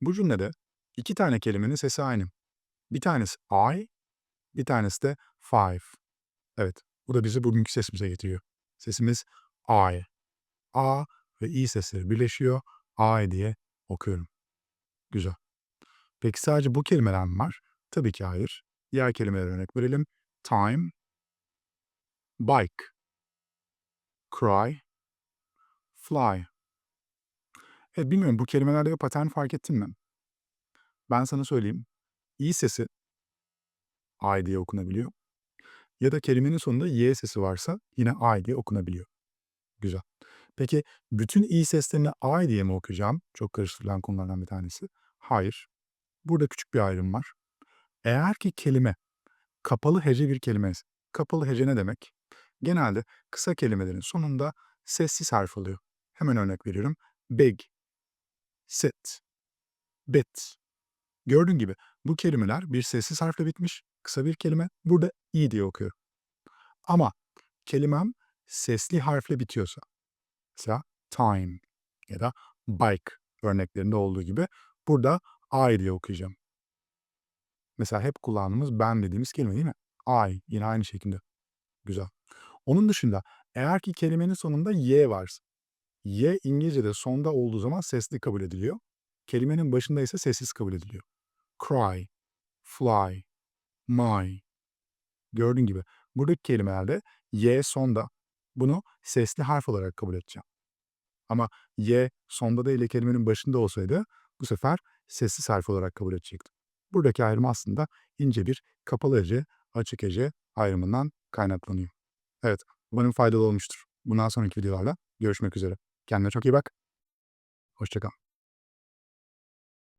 Bu cümlede 2 tane kelimenin sesi aynı. Bir tanesi I, bir tanesi de five. Evet, bu da bizi bugünkü sesimize getiriyor. Sesimiz I. A ve i sesleri birleşiyor. I diye okuyorum. Güzel. Peki sadece bu kelimeler var? Tabii ki hayır. Diğer kelimelere örnek verelim. Time, bike, cry, fly. Evet, bilmiyorum bu kelimelerde bir patern fark ettin mi? Ben sana söyleyeyim. i sesi I diye okunabiliyor. Ya da kelimenin sonunda y sesi varsa yine I diye okunabiliyor. Güzel. Peki bütün i seslerini I diye mi okuyacağım? Çok karıştırılan konulardan bir tanesi. Hayır. Burada küçük bir ayrım var. Eğer ki kelime kapalı hece bir kelime kapalı hece ne demek? Genelde kısa kelimelerin sonunda sessiz harf oluyor. Hemen örnek veriyorum. Big, sit, bit. Gördüğün gibi bu kelimeler bir sessiz harfle bitmiş, kısa bir kelime. Burada i diye okuyorum. Ama kelimem sesli harfle bitiyorsa, mesela time ya da bike örneklerinde olduğu gibi burada I diye okuyacağım. Mesela hep kullandığımız ben dediğimiz kelime değil mi? I yine aynı şekilde. Güzel. Onun dışında eğer ki kelimenin sonunda y varsa, y İngilizce'de sonda olduğu zaman sesli kabul ediliyor. Kelimenin başında ise sessiz kabul ediliyor. Cry, fly, my. Gördüğün gibi buradaki kelimelerde y sonda. Bunu sesli harf olarak kabul edeceğim. Ama y sonda değil de kelimenin başında olsaydı bu sefer sessiz harf olarak kabul edecektim. Buradaki ayrım aslında ince bir kapalı hece, açık hece ayrımından kaynaklanıyor. Evet, umarım faydalı olmuştur. Bundan sonraki videolarla görüşmek üzere. Kendine çok iyi bak. Hoşça kal.